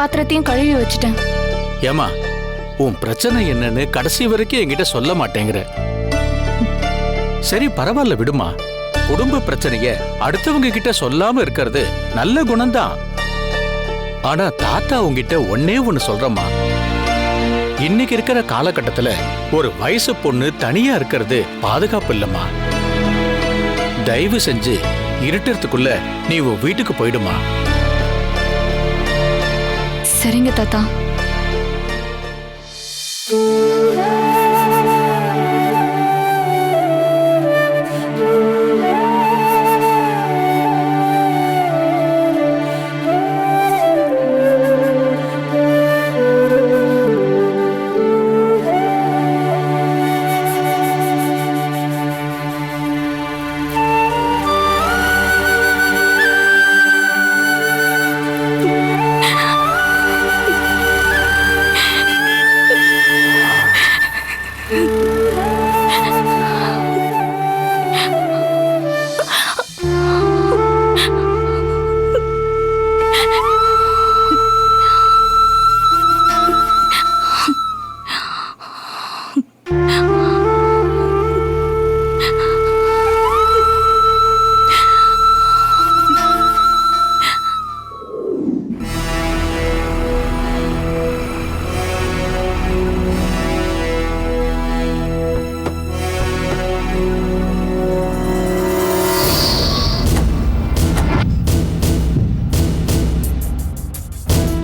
பாத்திரத்தையும் கழுவி வச்சுட்டேன். ஏமா உன் பிரச்சனை என்னன்னு கடைசி வரைக்கும் என்கிட்ட சொல்ல மாட்டேங்கிற. சரி பரவாயில்ல விடுமா. குடும்ப பிரச்சனைய அடுத்தவங்க கிட்ட சொல்லாம இருக்கிறது நல்ல குணம்தான். ஆனா தாத்தா உங்ககிட்ட ஒன்னே ஒன்னு சொல்றமா இன்னைக்கு இருக்கிற காலகட்டத்துல ஒரு வயசு பொண்ணு தனியா இருக்கிறது பாதுகாப்பு இல்லம்மா. தயவு செஞ்சு இருட்டுறதுக்குள்ள நீ உன் வீட்டுக்கு போயிடுமா. சரிங்க தாத்தா.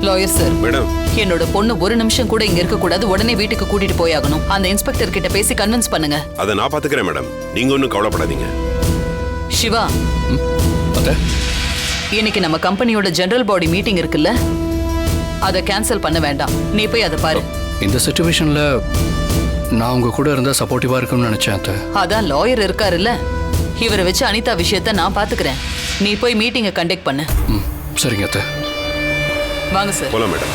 லாயர் சார் மேடம் என்னோட பொண்ணு ஒரு நிமிஷம் கூட இங்க இருக்க கூடாது. உடனே வீட்டுக்கு கூட்டிட்டு போயாகணும். அந்த இன்ஸ்பெக்டர் கிட்ட பேசி கன்வின்ஸ் பண்ணுங்க. அதை நான் பாத்துக்கிறேன் மேடம் நீங்க ஒன்றும் கவலைப்படாதீங்க. சிவா. அத்தை. இன்னைக்கு நம்ம கம்பெனியோட ஜெனரல் பாடி மீட்டிங் இருக்குல்ல? அதை கேன்சல் பண்ண வேண்டாம். நீ போய் அதை பாரு. இந்த சுச்சுவேஷனில் நான் உங்க கூட இருந்தால் சப்போர்ட்டிவாக இருக்கும்னு நினச்சேன் அத்தை. அதான் லாயர் இருக்காருல்ல. இவரை வச்சு அனிதா விஷயத்த நான் பாத்துக்கிறேன். நீ போய் மீட்டிங்கை கண்டக்ட் பண்ணு. ம். சரிங்க அத்தை. வாங்க சார். போலாம் மேடம்.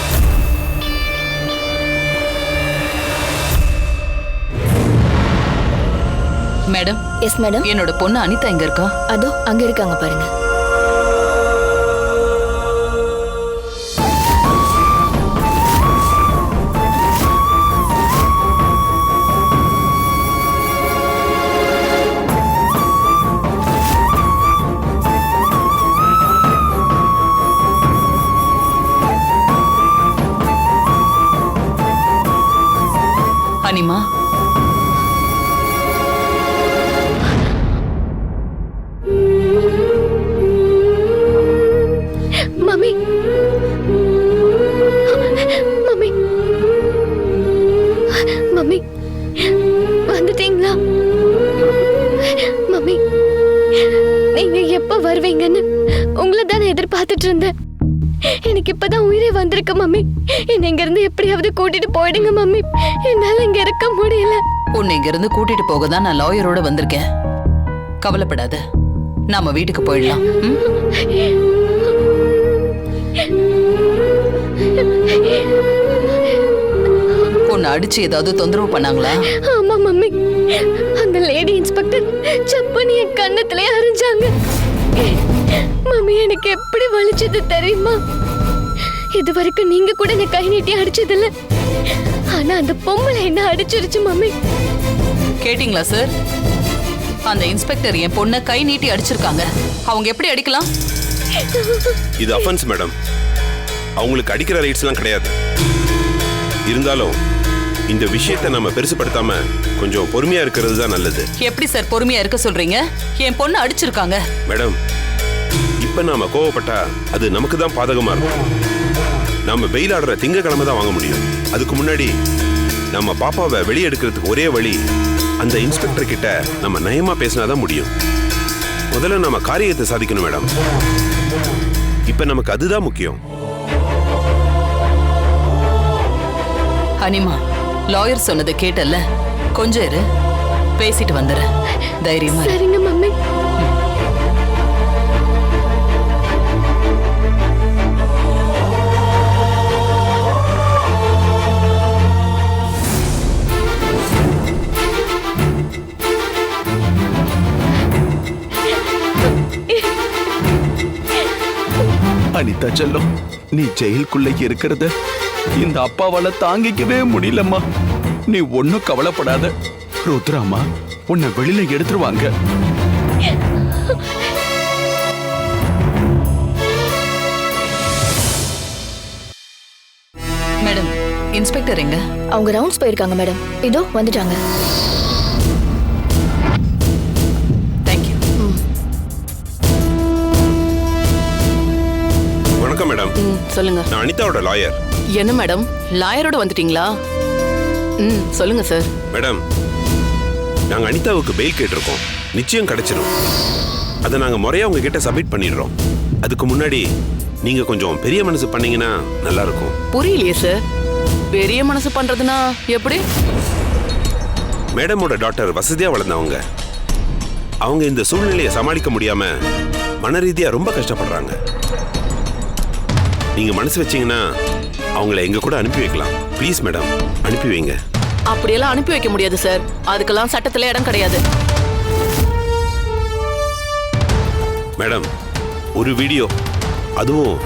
மேடம் எஸ் மேடம் என்னோட பொண்ணு அனிதா இங்க இருக்கா? அதோ அங்க இருக்காங்க பாருங்க. எனக்கு இப்பதான் உயிரே வந்திருக்கு மம்மி. என்னை இங்க இருந்து எப்படியாவது கூட்டிட்டு போயிடுங்க மம்மி. என்னால இங்க இருக்க முடியல. உன்னை இங்க இருந்து கூட்டிட்டு போக தான் நான் லாயரோட வந்திருக்கேன். கவலைப்படாத. நாம வீட்டுக்கு போயிடலாம்? உன்னை அடிச்சு ஏதாவது தொந்தரவு பண்ணாங்களா? ஆமா மம்மி. அந்த லேடி இன்ஸ்பெக்டர் சப்பனி என் கண்ணத்திலே அரைஞ்சாங்க. மம்மி எனக்கு எப்படி வலிச்சது தெரியுமா? இது வரைக்கும் நீங்க கூட என்ன கை நீட்டி அடிச்சதில்ல. ஆனா அந்த பொம்பளை என்ன அடிச்சிருச்சு மம்மி கேட்டிங்களா சார் அந்த இன்ஸ்பெக்டர் என் பொண்ணை கை நீட்டி அடிச்சிருக்காங்க. அவங்க எப்படி அடிக்கலாம்? இது அஃபென்ஸ் மேடம் அவங்களுக்கு அடிக்கிற ரைட்ஸ்லாம் கிடையாது. இருந்தாலும் இந்த விஷயத்தை நம்ம பெருசுப்படுத்தாம கொஞ்சம் பொறுமையா இருக்கிறது தான் நல்லது. எப்படி சார் பொறுமையா இருக்க சொல்றீங்க? என் பொண்ணு அடிச்சிருக்காங்க. மேடம் இப்ப நாம கோவப்பட்டா அது நமக்கு தான் பாதகமா இருக்கும். நாம வெயில் ஆடுற திங்கக்கிழமை தான் வாங்க முடியும். அதுக்கு முன்னாடி நம்ம பாப்பாவை வெளியே எடுக்கிறதுக்கு ஒரே வழி அந்த இன்ஸ்பெக்டர் கிட்ட நம்ம நயமா பேசினாதான் முடியும். முதல்ல நம்ம காரியத்தை சாதிக்கணும் மேடம். இப்ப நமக்கு அதுதான் முக்கியம். அனிமா லாயர் சொன்னதை கேட்டல்ல? கொஞ்சம் இரு. பேசிட்டு வந்துடுறேன். தைரியமா இரு. சரிங்க மம்மி. செல்லம். நீ ஜெயிலுக்குள்ள இருக்கிறத. இந்த அப்பாவால தாங்கிக்கவே முடியலம்மா. நீ ஒன்னும் கவலைப்படாத. ருத்ராமா உன்னை வெளியில எடுத்துருவாங்க. மேடம் இன்ஸ்பெக்டர் எங்க? அவங்க ரவுண்ட்ஸ் போயிருக்காங்க மேடம். இதோ வந்துட்டாங்க. வணக்கம் மேடம் சொல்லுங்க. நான் அனிதாவோட லாயர் என்ன மேடம் லாயரோட வந்துட்டீங்களா? ம் சொல்லுங்க சார் மேடம் நாங்க அனிதாவுக்கு பெயில் கேட்டிருக்கோம். நிச்சயம் கிடைச்சிடும் அதை நாங்க முறையா உங்ககிட்ட சப்மிட் பண்ணிடுறோம். அதுக்கு முன்னாடி நீங்க கொஞ்சம் பெரிய மனசு பண்ணீங்கன்னா நல்லா இருக்கும் புரியலையே சார் பெரிய மனசு பண்றதுனா எப்படி? மேடமோட டாக்டர் வசதியா வளர்ந்தவங்க. அவங்க இந்த சூழ்நிலையை சமாளிக்க முடியாம மன ரீதியா ரொம்ப கஷ்டப்படுறாங்க. நீங்க மனசு வச்சீங்கன்னா அவங்கள எங்க கூட அனுப்பி வைக்கலாம். ப்ளீஸ் மேடம் அனுப்பி வைங்க. அப்படியெல்லாம் அனுப்பி வைக்க முடியாது சார் அதுக்கெல்லாம் சட்டத்துல இடம் கிடையாது. மேடம் ஒரு வீடியோ அதுவும்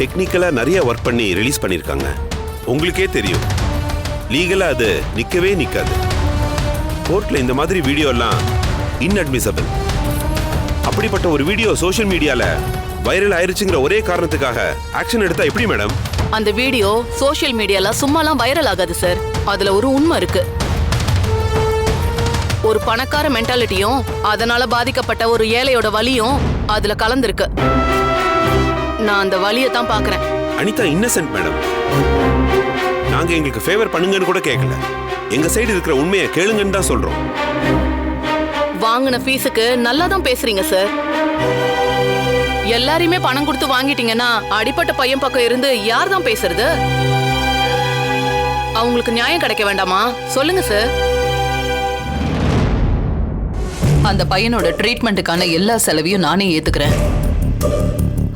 டெக்னிக்கலா நிறைய ஒர்க் பண்ணி ரிலீஸ் பண்ணியிருக்காங்க உங்களுக்கே தெரியும். லீகலா அது நிக்கவே நிக்காது. கோர்ட்ல இந்த மாதிரி வீடியோ எல்லாம் இன்அட்மிசபிள் அப்படிப்பட்ட ஒரு வீடியோ சோஷியல் மீடியால வைரல் ஆயிருச்சுங்கிற ஒரே காரணத்துக்காக ஆக்ஷன் எடுத்தா எப்படி மேடம் அந்த வீடியோ சோஷியல் மீடியால சும்மாலாம் வைரல் ஆகாது சார் அதுல ஒரு உண்மை இருக்கு. ஒரு பணக்கார மென்டாலிட்டியும் அதனால பாதிக்கப்பட்ட ஒரு ஏழையோட வலியும் அதுல கலந்திருக்கு. நான் அந்த வலியை தான் பாக்குறேன் அனிதா இன்னசென்ட் மேடம் நாங்க எங்களுக்கு ஃபேவர் பண்ணுங்கன்னு கூட கேட்கல எங்க சைடு இருக்கிற உண்மையை கேளுங்கன்னு தான் சொல்றோம். வாங்கின ஃபீஸுக்கு நல்லா தான் பேசுறீங்க சார் எல்லாரையுமே பணம் கொடுத்து வாங்கிட்டீங்கன்னா அடிப்பட்ட பையன் பக்கம் இருந்து யார் தான் பேசுறது? அவங்களுக்கு நியாயம் கிடைக்க வேண்டாமா? சொல்லுங்க சார் அந்த பையனோட ட்ரீட்மெண்ட்டுக்கான எல்லா செலவையும் நானே ஏத்துக்கிறேன்.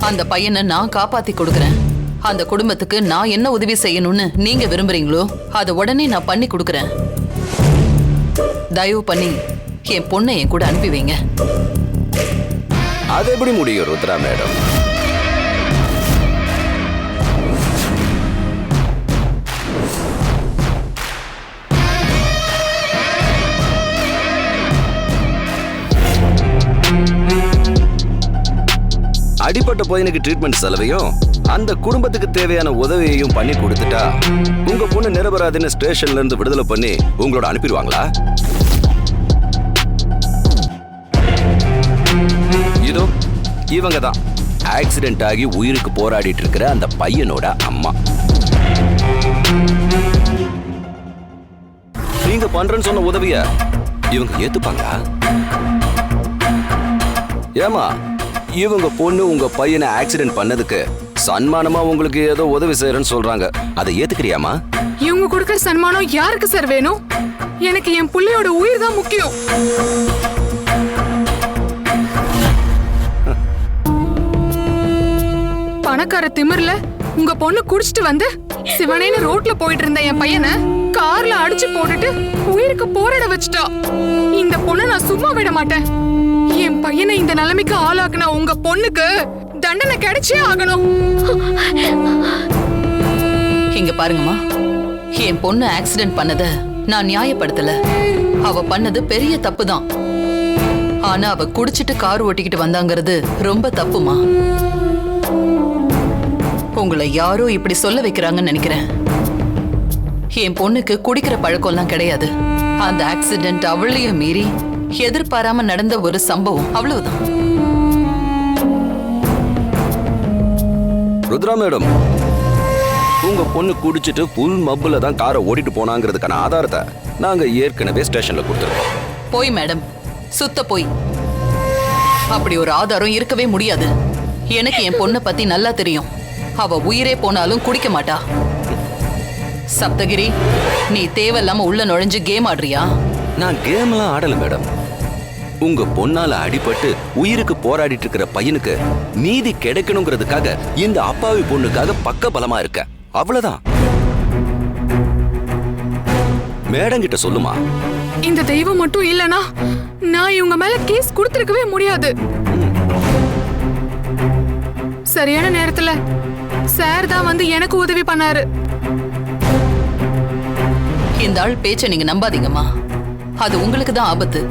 அந்த பையனை நான் காப்பாத்தி கொடுக்கறேன். அந்த குடும்பத்துக்கு நான் என்ன உதவி செய்யணும்னு நீங்க விரும்புறீங்களோ அதை உடனே நான் பண்ணி கொடுக்கறேன். தயவு பண்ணி என் பொண்ணை என் கூட அனுப்பி வைங்க. அது எப்படி முடியும் ருத்ரா மேடம்? அடிப்பட்ட பையனுக்கு ட்ரீட்மெண்ட் செலவையும் அந்த குடும்பத்துக்கு தேவையான உதவியையும் பண்ணி கொடுத்துட்டா உங்க பொண்ணு நிரபராதின்னு ஸ்டேஷன்ல இருந்து விடுதலை பண்ணி உங்களோட அனுப்பிடுவாங்களா? இதோ இவங்க தான் ஆக்சிடென்ட் ஆகி உயிருக்கு போராடிட்டு இருக்கிற அந்த பையனோட அம்மா. நீங்க பண்றேன்னு சொன்ன உதவிய இவங்க ஏத்துப்பாங்களா? ஏமா இவங்க பொண்ணு உங்க பையனை ஆக்சிடென்ட் பண்ணதுக்கு சன்மானமா உங்களுக்கு ஏதோ உதவி செய்யறேன்னு சொல்றாங்க. அதை ஏத்துக்கிறியாமா இவங்க கொடுக்கற சன்மானம் யாருக்கு சார் வேணும்? எனக்கு என் பிள்ளையோட உயிர் தான் முக்கியம். பணக்கார திமிர்ல உங்க பொண்ணு குடிச்சிட்டு வந்து சிவனேன்னு ரோட்ல போயிட்டு இருந்த என் பையனை கார்ல அடிச்சு போட்டுட்டு உயிருக்கு போராட வச்சுட்டா. இந்த பொண்ணை நான் சும்மா விட மாட்டேன். என் பையனை இந்த நிலைமைக்கு ஆளாக்குனா உங்க பொண்ணுக்கு தண்டனை கிடைச்சே ஆகணும். இங்க பாருங்கம்மா. என் பொண்ணு ஆக்சிடென்ட் பண்ணத நான் நியாயப்படுத்தல. அவ பண்ணது பெரிய தப்பு தான் ஆனா அவ குடிச்சிட்டு கார் ஓட்டிக்கிட்டு வந்தாங்கிறது ரொம்ப தப்புமா உங்களை யாரோ இப்படி சொல்ல வைக்கிறாங்கன்னு நினைக்கிறேன். என் பொண்ணுக்கு குடிக்கிற பழக்கம்லாம் கிடையாது. அந்த ஆக்சிடென்ட் அவளையும் மீறி எதிர்பாராம நடந்த ஒரு சம்பவம். அவ்வளவுதான். ருத்ரா மேடம் உங்க பொண்ணு குடிச்சிட்டு புல் மப்புல தான் காரை ஓட்டிட்டு போனாங்கிறதுக்கான ஆதாரத்தை நாங்க ஏற்கனவே ஸ்டேஷன்ல கொடுத்துருக்கோம். போய் மேடம். சுத்த போய். அப்படி ஒரு ஆதாரம் இருக்கவே முடியாது. எனக்கு என் பொண்ணை பத்தி நல்லா தெரியும். அவ உயிரே போனாலும் குடிக்க மாட்டா. சப்தகிரி நீ தேவையில்லாம உள்ள நுழைஞ்சு கேம் ஆடுறியா? நான் கேம்லாம் ஆடல மேடம். உங்க பொண்ணால அடிபட்டு உயிருக்கு போராடிட்டு இருக்கிற பையனுக்கு நீதி கிடைக்கணுங்கிறதுக்காக இந்த அப்பாவி பொண்ணுக்காக பக்க பலமா இருக்க. அவ்வளவுதான். மேடம் கிட்ட சொல்லுமா? இந்த தெய்வம் மட்டும் இல்லனா நான் இவங்க மேல கேஸ் கொடுத்திருக்கவே முடியாது. சரியான நேரத்துல சார் தான் வந்து எனக்கு உதவி பண்ணாரு. இந்த ஆள் பேச்ச நீங்க நம்பாதீங்கம்மா. அது உங்களுக்கு தான் ஆபத்து.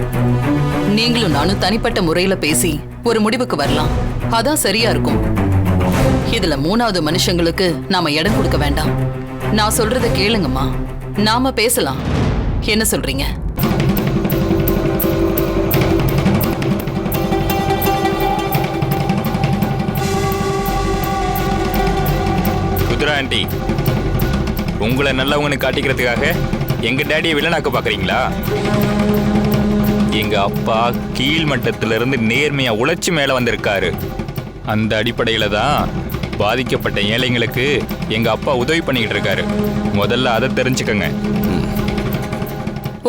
நீங்களும் நானும் தனிப்பட்ட முறையில பேசி ஒரு முடிவுக்கு வரலாம். அதான் சரியா இருக்கும். இதுல மூணாவது மனுஷங்களுக்கு நாம இடம் கொடுக்க வேண்டாம். நான் சொல்றத கேளுங்கம்மா. நாம பேசலாம். என்ன சொல்றீங்க? ஆண்டி. உங்களை நல்லவங்கன்னு காட்டிக்கிறதுக்காக எங்க டேடியை வில்லனாக்க பாக்குறீங்களா? எங்க அப்பா கீழ் மட்டத்துல இருந்து நேர்மையா உழைச்சி மேல வந்திருக்காரு. அந்த அடிப்படையில தான் பாதிக்கப்பட்ட ஏழைங்களுக்கு எங்க அப்பா உதவி பண்ணிக்கிட்டு இருக்காரு. முதல்ல அதை தெரிஞ்சுக்கங்க.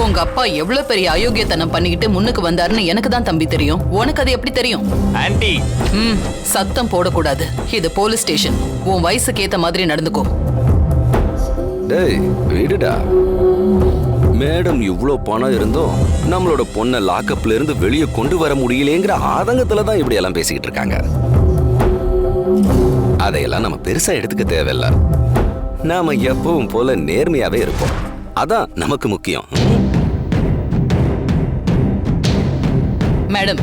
உங்க அப்பா எவ்வளவு பெரிய அயோக்கியத்தனம் பண்ணிக்கிட்டு முன்னுக்கு வந்தாருன்னு எனக்கு தான் தம்பி தெரியும். உனக்கு அது எப்படி தெரியும்? ஆண்டி. ம் சத்தம் போடக்கூடாது. இது போலீஸ் ஸ்டேஷன். உன் வயசுக்கு ஏத்த மாதிரி நடந்துக்கோ. டேய் விடுடா. மேடம் இவ்ளோ பணம் இருந்தும் நம்மளோட பொண்ணை லாக்கப்ல இருந்து வெளியே கொண்டு வர முடியலேங்கிற ஆதங்கத்துல தான் இப்படி எல்லாம் பேசிக்கிட்டு இருக்காங்க. அதையெல்லாம் நம்ம பெருசா எடுத்துக்க தேவையில்ல. நாம எப்பவும் போல நேர்மையாவே இருப்போம். அதான் நமக்கு முக்கியம். மேடம்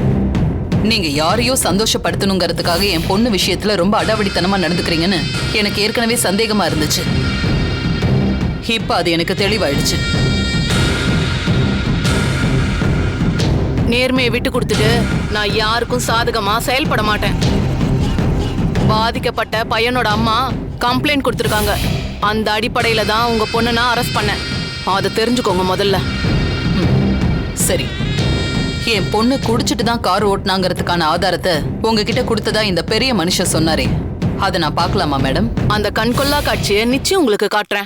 நீங்க யாரையோ சந்தோஷப்படுத்தணுங்கிறதுக்காக என் பொண்ணு விஷயத்துல ரொம்ப அடாவடித்தனமா நடந்துக்கிறீங்கன்னு எனக்கு ஏற்கனவே சந்தேகமா இருந்துச்சு. இப்ப அது எனக்கு தெளிவாயிடுச்சு. நேர்மையை விட்டு கொடுத்துட்டு நான் யாருக்கும் சாதகமா செயல்பட மாட்டேன். பாதிக்கப்பட்ட பையனோட அம்மா கம்ப்ளைண்ட் கொடுத்துருக்காங்க. அந்த அடிப்படையில தான் உங்க பொண்ணு நான் அரெஸ்ட் பண்ணேன். அதை தெரிஞ்சுக்கோங்க முதல்ல. சரி. என் பொண்ணு குடிச்சிட்டு தான் கார் ஓட்டினாங்கிறதுக்கான ஆதாரத்தை உங்ககிட்ட கொடுத்ததா இந்த பெரிய மனுஷன் சொன்னாரே. அதை நான் பார்க்கலாமா மேடம்? அந்த கண்கொள்ளா காட்சியை நிச்சயம் உங்களுக்கு காட்டுறேன்.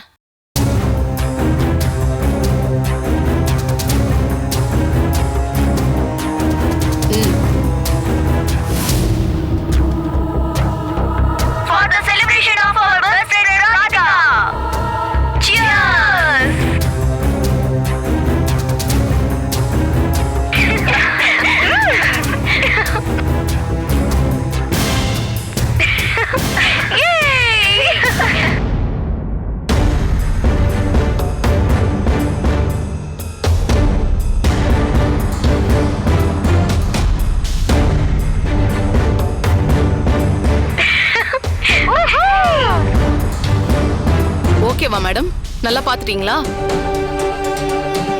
நல்லா பாத்துட்டீங்களா?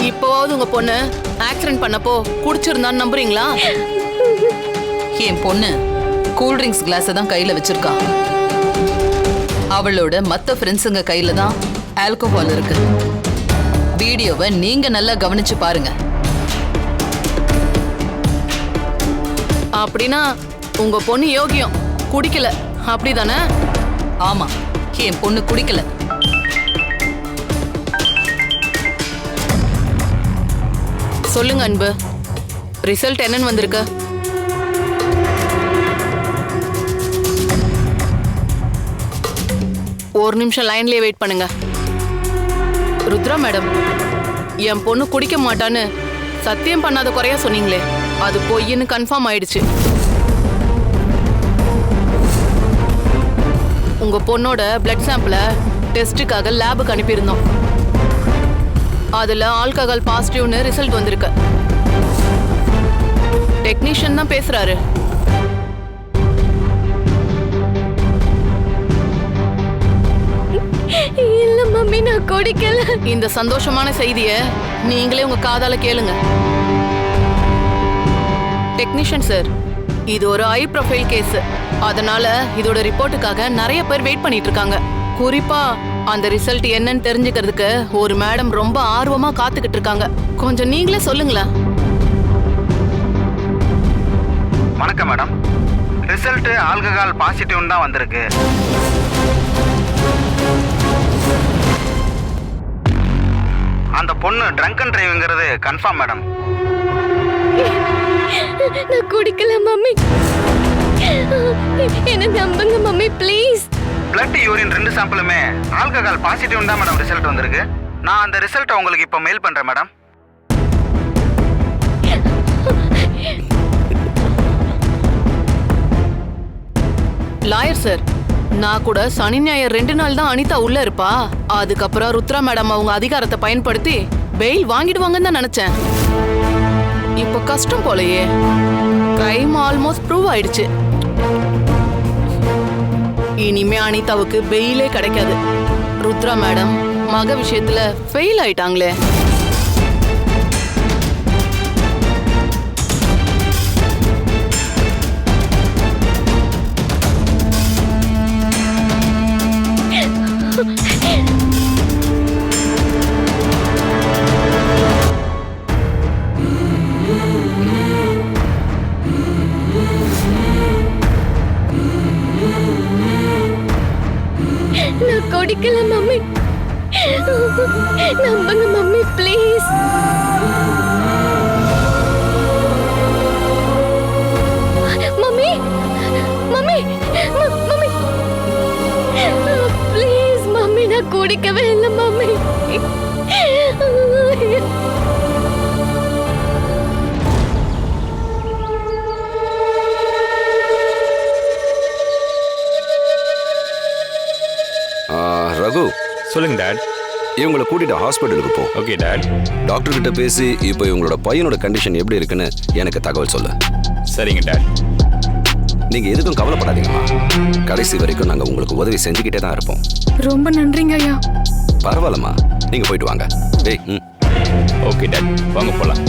இப்போவாவது உங்க பொண்ணு ஆக்சிடென்ட் பண்ணப்போ குடிச்சிருந்தான்னு நம்புறீங்களா? என் பொண்ணு கூல் ட்ரிங்க்ஸ் கிளாஸை தான் கையில வச்சிருக்கா. அவளோட மத்த ஃப்ரெண்ட்ஸுங்க கையில தான் ஆல்கோஹால் இருக்கு. வீடியோவை நீங்க நல்லா கவனிச்சு பாருங்க. அப்படின்னா உங்க பொண்ணு யோகியம் குடிக்கல. அப்படிதானே? ஆமா என் பொண்ணு குடிக்கல. சொல்லுங்க அன்பு. ரிசல்ட் என்னன்னு வந்திருக்கு. ஒரு நிமிஷம் லைன்லயே வெயிட் பண்ணுங்க. ருத்ரா மேடம் என் பொண்ணு குடிக்க மாட்டான்னு சத்தியம் பண்ணாத குறையா சொன்னீங்களே அது பொய்ன்னு கன்ஃபார்ம் ஆயிடுச்சு. உங்க பொண்ணோட பிளட் சாம்பிளை டெஸ்ட்டுக்காக லேபுக்கு அனுப்பியிருந்தோம். அதுல ஆல்கஹால் பாசிட்டிவ்னு ரிசல்ட் வந்திருக்கு. டெக்னீஷியன் தான் பேசுறாரு. இல்ல மம்மி நான் குடிக்கல. இந்த சந்தோஷமான செய்திய நீங்களே உங்க காதால கேளுங்க. டெக்னீஷியன் சார் இது ஒரு ஹை ப்ரொஃபைல் கேஸ். அதனால இதோட ரிப்போர்ட்டுக்காக நிறைய பேர் வெயிட் பண்ணிட்டு இருக்காங்க. குறிப்பா அந்த ரிசல்ட் என்னன்னு தெரிஞ்சுக்கிறதுக்கு ஒரு மேடம் ரொம்ப ஆர்வமா காத்துக்கிட்டு இருக்காங்க. கொஞ்சம் நீங்களே சொல்லுங்களேன். வணக்கம் மேடம். ரிசல்ட் ஆல்கஹால் பாசிட்டிவ்னு தான் வந்திருக்கு. அந்த பொண்ணு ட்ரங்க் அண்ட் டிரைவிங்கிறது கன்ஃபார்ம் மேடம். நான் குடிக்கல மம்மி. என்ன நம்புங்க மம்மி. ப்ளீஸ் பிளட் யூரின் ரெண்டு சாம்பிளுமே ஆல்கஹால் பாசிட்டிவ் தான் மேடம் ரிசல்ட் வந்திருக்கு. நான் அந்த ரிசல்ட்டை உங்களுக்கு இப்போ மெயில் பண்ணுறேன் மேடம் லாயர் சார் நான் கூட சனி ஞாயிறு ரெண்டு நாள் தான் அனிதா உள்ள இருப்பா. அதுக்கப்புறம் ருத்ரா மேடம் அவங்க அதிகாரத்தை பயன்படுத்தி பெயில் வாங்கிடுவாங்கன்னு தான் நினைச்சேன். இப்போ கஷ்டம் போலயே. கிரைம் ஆல்மோஸ்ட் ப்ரூவ் ஆயிடுச்சு. இனிமே அனிதாவுக்கு பெயிலே கிடைக்காது. ருத்ரா மேடம் மக விஷயத்துல ஃபெயில் ஆயிட்டாங்களே. குடிக்கவே இல்லை மம்மி ஆ, ரகு. சொல்லுங்க டாட். இவங்களை கூட்டிட்டு ஹாஸ்பிட்டலுக்கு போ. Okay dot. டாக்டர் கிட்ட பேசி இப்போ இவங்களோட பையனோட கண்டிஷன் எப்படி இருக்குன்னு எனக்கு தகவல் சொல்லு. சரிங்க டாட். நீங்க எதுக்கும் கவலைப்படாதீங்கம்மா. கடைசி வரைக்கும் நாங்க உங்களுக்கு உதவி செஞ்சுக்கிட்டே தான் இருப்போம். ரொம்ப நன்றிங்க ஐயா. பரவாயில்லம்மா. நீங்க போயிட்டு வாங்க. டேய் ம். ஓகே டாட் வாங்க போலாம்.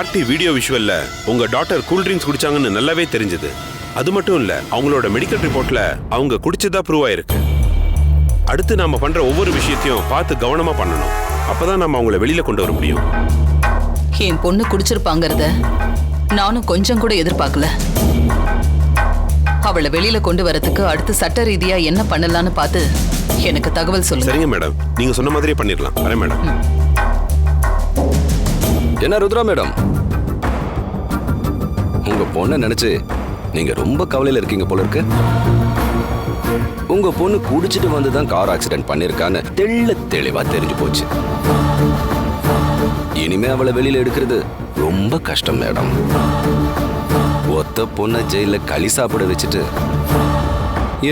பார்ட்டி வீடியோ விஷுவல்ல உங்க டாட்டர் கூல் ட்ரிங்க்ஸ் குடிச்சாங்கன்னு நல்லாவே தெரிஞ்சது. அது மட்டும் இல்ல அவங்களோட மெடிக்கல் ரிப்போர்ட்ல அவங்க குடிச்சதா ப்ரூவ் ஆயிருக்கு. அடுத்து நாம பண்ற ஒவ்வொரு விஷயத்தையும் பார்த்து கவனமா பண்ணணும். அப்பதான் நம்ம அவங்கள வெளியில கொண்டு வர முடியும். என் பொண்ணு குடிச்சிருப்பாங்கறத நானும் கொஞ்சம் கூட எதிர்பார்க்கல. அவளை வெளியில கொண்டு வரதுக்கு அடுத்து சட்ட ரீதியா என்ன பண்ணலாம்னு பார்த்து எனக்கு தகவல் சொல்லுங்க. சரிங்க மேடம். நீங்க சொன்ன மாதிரியே பண்ணிடலாம். வரேன் மேடம். என்ன ருத்ரா மேடம்? உங்க பொண்ணை நினைச்சு நீங்க ரொம்ப கவலையில இருக்கீங்க போல இருக்கு. உங்க பொண்ணு குடிச்சிட்டு வந்து தான் கார் ஆக்சிடென்ட் பண்ணிருக்கான்னு தெள்ள தெளிவா தெரிஞ்சு போச்சு. இனிமே அவளை வெளியில எடுக்கிறது ரொம்ப கஷ்டம் மேடம். ஒத்த பொண்ணை ஜெயில களி சாப்பிட வச்சுட்டு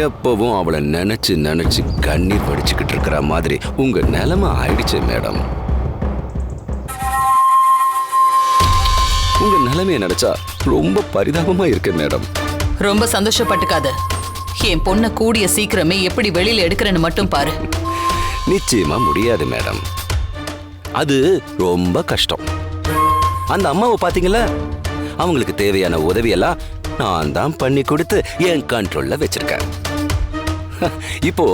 எப்பவும் அவளை நினைச்சு நினைச்சு கண்ணீர் படிச்சுக்கிட்டு இருக்கிற மாதிரி உங்க நிலைமை ஆயிடுச்சு மேடம். நிலைமையை நினைச்சா ரொம்ப பரிதாபமா இருக்கு மேடம். ரொம்ப சந்தோஷப்பட்டுக்காத. என் பொண்ணை கூடிய சீக்கிரமே எப்படி வெளியில எடுக்கிறேன்னு மட்டும் பாரு. நிச்சயமா முடியாது மேடம். அது ரொம்ப கஷ்டம். அந்த அம்மாவை பாத்தீங்களா அவங்களுக்கு தேவையான உதவியெல்லாம் நான் தான் பண்ணி கொடுத்து என் கண்ட்ரோல்ல வச்சிருக்கேன். இப்போ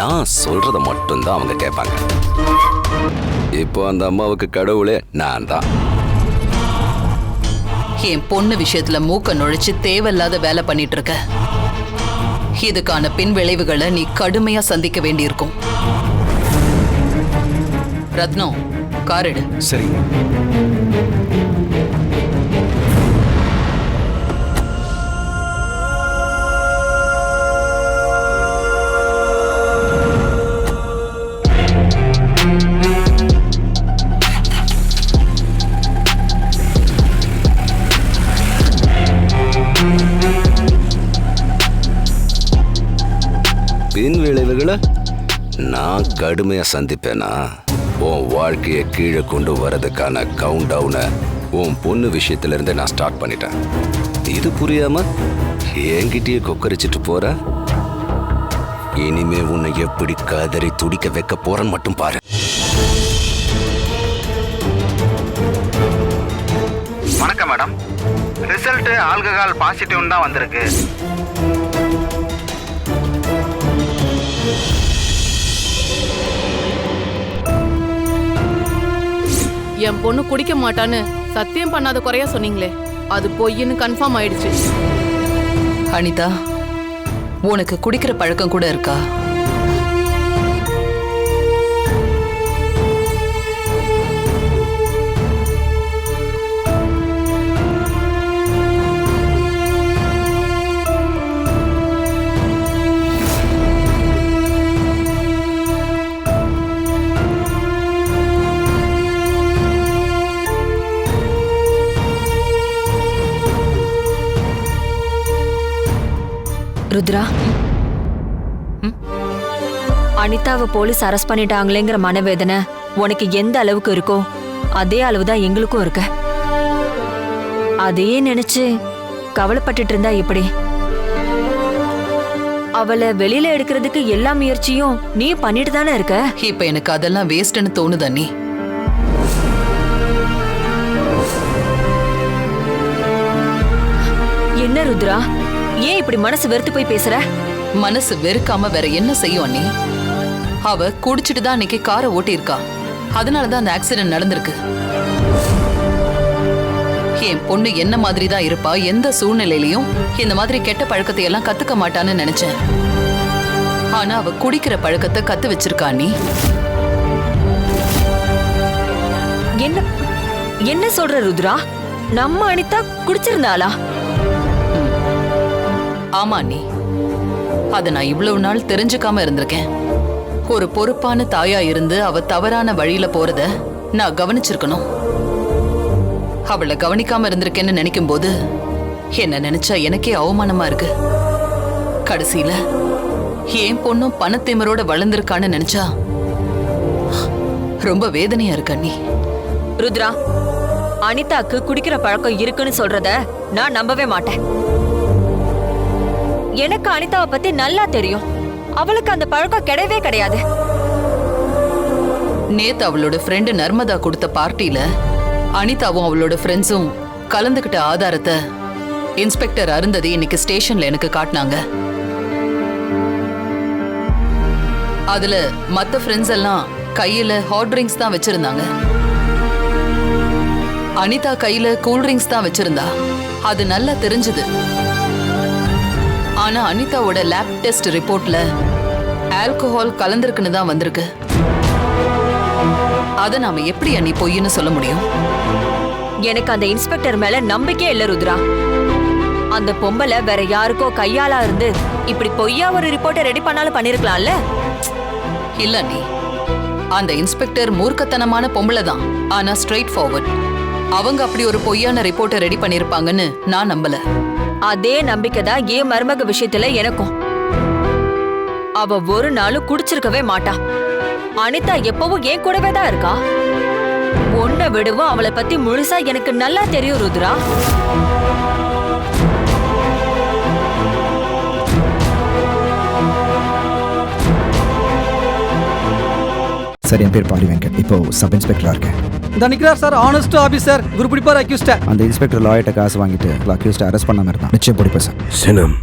நான் சொல்றத மட்டும்தான் அவங்க கேட்பாங்க. இப்போ அந்த அம்மாவுக்கு கடவுளே நான் தான். என் பொண்ணு விஷயத்துல மூக்க நுழைச்சு தேவையில்லாத வேலை பண்ணிட்டு இருக்க. இதுக்கான பின் விளைவுகளை நீ கடுமையா சந்திக்க வேண்டியிருக்கும். ரத்னம் கார் எடு. சரி. கடுமையா சந்திப்பேனா? உன் வாழ்க்கையை கீழே கொண்டு வரதுக்கான கவுண்ட் டவுனை உன் பொண்ணு விஷயத்துல இருந்து நான் ஸ்டார்ட் பண்ணிட்டேன். இது புரியாம என்கிட்டயே கொக்கரிச்சிட்டு போற? இனிமே உன்னை எப்படி கதறி துடிக்க வைக்க போறேன்னு மட்டும் பாரு. வணக்கம் மேடம். ரிசல்ட் ஆல்கஹால் பாசிட்டிவ் தான் வந்திருக்கு. என் பொண்ணு குடிக்க மாட்டான்னு சத்தியம் பண்ணாத குறையா சொன்னீங்களே. அது பொய்ன்னு கன்ஃபார்ம் ஆயிடுச்சு. அனிதா உனக்கு குடிக்கிற பழக்கம் கூட இருக்கா? ருத்ரா? அனிதாவை போலீஸ் அரெஸ்ட் பண்ணிட்டாங்களேங்கிற மனவேதனை உனக்கு எந்த அளவுக்கு இருக்கோ அதே அளவுதான் எங்களுக்கும் இருக்கு. அதையே நினைச்சு கவலைப்பட்டுட்டு இருந்தா எப்படி? அவளை வெளியில எடுக்கிறதுக்கு எல்லா முயற்சியும் நீ பண்ணிட்டு தானே இருக்க? இப்ப எனக்கு அதெல்லாம் வேஸ்ட்னு தோணுது அண்ணி. என்ன ருத்ரா? ஏன் இப்படி மனசு வெறுத்து போய் பேசுற? மனசு வெறுக்காம வேற என்ன செய்யும் அண்ணி? அவ குடிச்சிட்டு தான் அன்னைக்கு காரை ஓட்டியிருக்கா. அதனாலதான் அந்த ஆக்சிடென்ட் நடந்திருக்கு. என் பொண்ணு என்ன மாதிரி தான் இருப்பா எந்த சூழ்நிலையிலயும் இந்த மாதிரி கெட்ட பழக்கத்தை எல்லாம் கத்துக்க மாட்டான்னு நினைச்சேன். ஆனா அவ குடிக்கிற பழக்கத்தை கத்து வச்சிருக்கா நீ என்ன என்ன சொல்ற ருத்ரா? நம்ம அனிதா குடிச்சிருந்தாளா? ஆமா நீ அதை நான் இவ்வளவு நாள் தெரிஞ்சுக்காம இருந்திருக்கேன். ஒரு பொறுப்பான தாயா இருந்து அவ தவறான வழியில போறத நான் கவனிச்சிருக்கணும். அவளை கவனிக்காம இருந்திருக்கேன்னு நினைக்கும் போது என்ன நினைச்சா எனக்கே அவமானமா இருக்கு. கடைசியில என் பொண்ணும் பணத்திமரோட வளர்ந்திருக்கான்னு நினைச்சா ரொம்ப வேதனையா இருக்கு அண்ணி. ருத்ரா அனிதாக்கு குடிக்கிற பழக்கம் இருக்குன்னு சொல்றத நான் நம்பவே மாட்டேன். எனக்கு அனிதாவை பத்தி நல்லா தெரியும். அவளுக்கு அந்த பழக்கம் கிடையவே கிடையாது. நேத்து அவளோட ஃப்ரெண்டு நர்மதா கொடுத்த பார்ட்டியில அனிதாவும் அவளோட ஃப்ரெண்ட்ஸும் கலந்துக்கிட்ட ஆதாரத்தை இன்ஸ்பெக்டர் அருந்ததி இன்னைக்கு ஸ்டேஷன்ல எனக்கு காட்டினாங்க. அதுல மத்த ஃப்ரெண்ட்ஸ் எல்லாம் கையில ஹாட் ட்ரிங்க்ஸ் தான் வச்சிருந்தாங்க. அனிதா கையில கூல் ட்ரிங்க்ஸ் தான் வச்சிருந்தா. அது நல்லா தெரிஞ்சது. ஆனா அனிதாவோட லேப் டெஸ்ட் ரிப்போர்ட்ல ஆல்கஹால் கலந்திருக்குன்னு தான் வந்திருக்கு. அத நாம எப்படி அன்னி பொய்ன்னு சொல்ல முடியும்? எனக்கு அந்த இன்ஸ்பெக்டர் மேல நம்பிக்கையே இல்ல ருத்ரா. அந்த பொம்பளை வேற யாருக்கோ கையாளா இருந்து இப்படி பொய்யா ஒரு ரிப்போர்ட்டை ரெடி பண்ணாலும் பண்ணிருக்கலாம்ல? இல்ல நீ. அந்த இன்ஸ்பெக்டர் மூர்க்கத்தனமான பொம்பளை தான். ஆனா ஸ்ட்ரைட் ஃபார்வர்ட் அவங்க அப்படி ஒரு பொய்யான ரிப்போர்ட்டை ரெடி பண்ணிருப்பாங்கன்னு நான் நம்பல. அதே நம்பிக்கை தான் ஏன் மருமக விஷயத்துல எனக்கும். அவ ஒரு நாளும் குடிச்சிருக்கவே மாட்டா. அனிதா எப்பவும் என் கூடவே தான் இருக்கா? உன்னை விடவும் அவளை பத்தி முழுசா எனக்கு நல்லா தெரியும் ருத்ரா. சார் என் பேர் பாரி வெங்கட் இப்போ சப் இன்ஸ்பெக்டரா இருக்கேன். இந்த நிக்கிறார் சார் ஆனஸ்ட் ஆபீசர் குரு பிடிப்பார் அக்யூஸ்ட அந்த இன்ஸ்பெக்டர் லாயர்ட்ட காசு வாங்கிட்டு அக்யூஸ்ட் அரெஸ்ட் பண்ணாம இருந்தான் நிச்சயம் பிடிப்பேன் சார். சினம்